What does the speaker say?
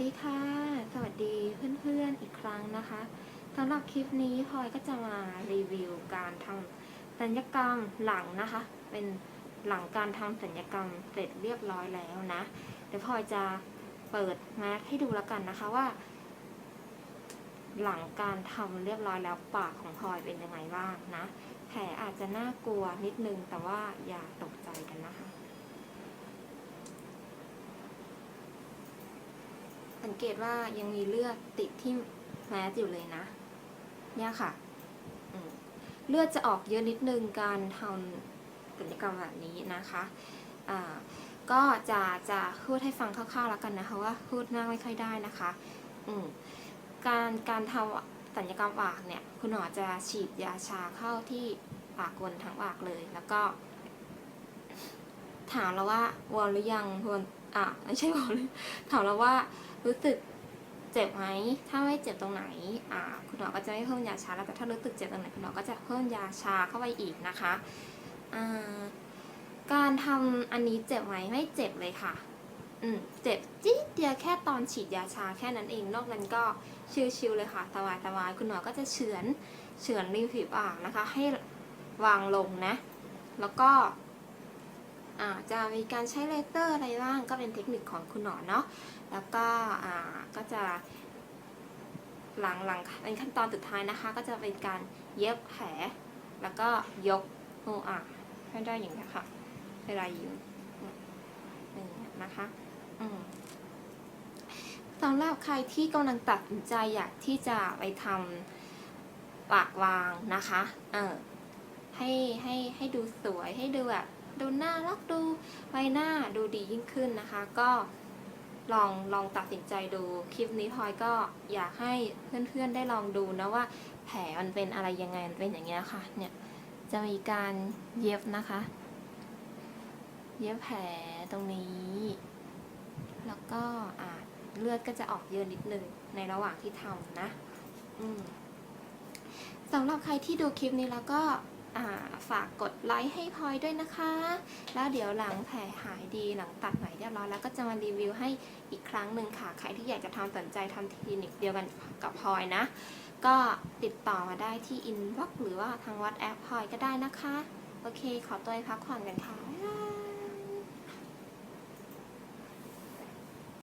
ดีค่ะ สวัสดีเพื่อนๆอีกครั้งนะคะสำหรับคลิปนี้พลอยก็จะมารีวิวการทำสัญญกรรมหลังนะคะ เป็นหลังการทำสัญญกรรมเสร็จเรียบร้อยแล้วนะ เดี๋ยวพลอยจะเปิดแมสให้ดูแล้วกันนะคะว่า หลังการทำเรียบร้อยแล้วปากของพลอยเป็นยังไงบ้างนะแผลอาจจะน่ากลัวนิดนึงแต่ว่าอย่าตกใจกันนะคะ สังเกตว่ายังมีเลือดติดที่แมสอยู่เลยนะ เนี่ยค่ะ เลือดจะออกเยอะนิดนึงการทำศัลยกรรมแบบนี้นะคะก็จะจะพูดให้ฟังคร่าวๆแล้วกันนะคะว่าพูดมากไม่ค่อยได้นะคะการการทำศัลยกรรมปากเนี่ยคุณหมอจะฉีดยาชาเข้าที่ปากบนทั้งปากเลย แล้วก็ ถามเราว่าวอลหรือยังวอล อะไม่ใช่วอเลยถามเราว่ารู้สึกเจ็บไหม ถ้าไม่เจ็บตรงไหน อ่า คุณหมอก็จะไม่เพิ่มยาชา แล้วก็ถ้ารู้สึกเจ็บตรงไหนคุณหมอก็จะเพิ่มยาชาเข้าไปอีกนะคะ อ่า การทำอันนี้เจ็บไหมไม่เจ็บเลยค่ะ อืม เจ็บจี๊ดเดียวแค่ตอนฉีดยาชาแค่นั้นเอง นอกนั้นก็ชิวๆเลยค่ะ สบายๆ คุณหมอก็จะเฉือน เฉือนริมฝีปากนะคะ ให้วางลงนะ แล้วก็ จะมีการใช้เลเซอร์อะไรบ้างก็เป็นเทคนิคของคุณหมอเนาะแล้วก็ก็จะหลังหลังเป็นขั้นตอนสุดท้ายนะคะ ก็จะเป็นการเย็บแผล แล้วก็ยกโออะให้ได้อย่างนี้ค่ะเวลายืนนี้ยนะคะอืมสำหรับใครที่กำลังตัดสินใจอยากที่จะไปทำปากวางนะคะ เออให้ให้ให้ดูสวยให้ดูแบบ ดูน่ารักดูใบหน้าดูดียิ่งขึ้นนะคะ ก็ลองลองตัดสินใจดูคลิปนี้พลอยก็อยากให้เพื่อนๆได้ลองดูนะว่า แผลมันเป็นอะไรยังไงมันเป็นอย่างเงี้ยค่ะเนี่ยจะมีการเย็บนะคะ เย็บแผลตรงนี้ แล้วก็อ่าเลือดก็จะออกเยอะนิดนึงในระหว่างที่ทำนะ อืมสำหรับใครที่ดูคลิปนี้แล้วก็ ฝากกดไลค์ให้พลอยด้วยนะคะ แล้วเดี๋ยวหลังแผลหายดีหลังตัดไหมเรียบร้อยแล้วก็จะมารีวิวให้อีกครั้งหนึ่งค่ะ ใครที่อยากจะทำสนใจทำคลินิกเดียวกันกับพลอยนะ ก็ติดต่อมาได้ที่อินบ็อกหรือว่าทางวัดแอปพลอยก็ได้นะคะ โอเค ขอตัวไปพักผ่อนกันค่ะ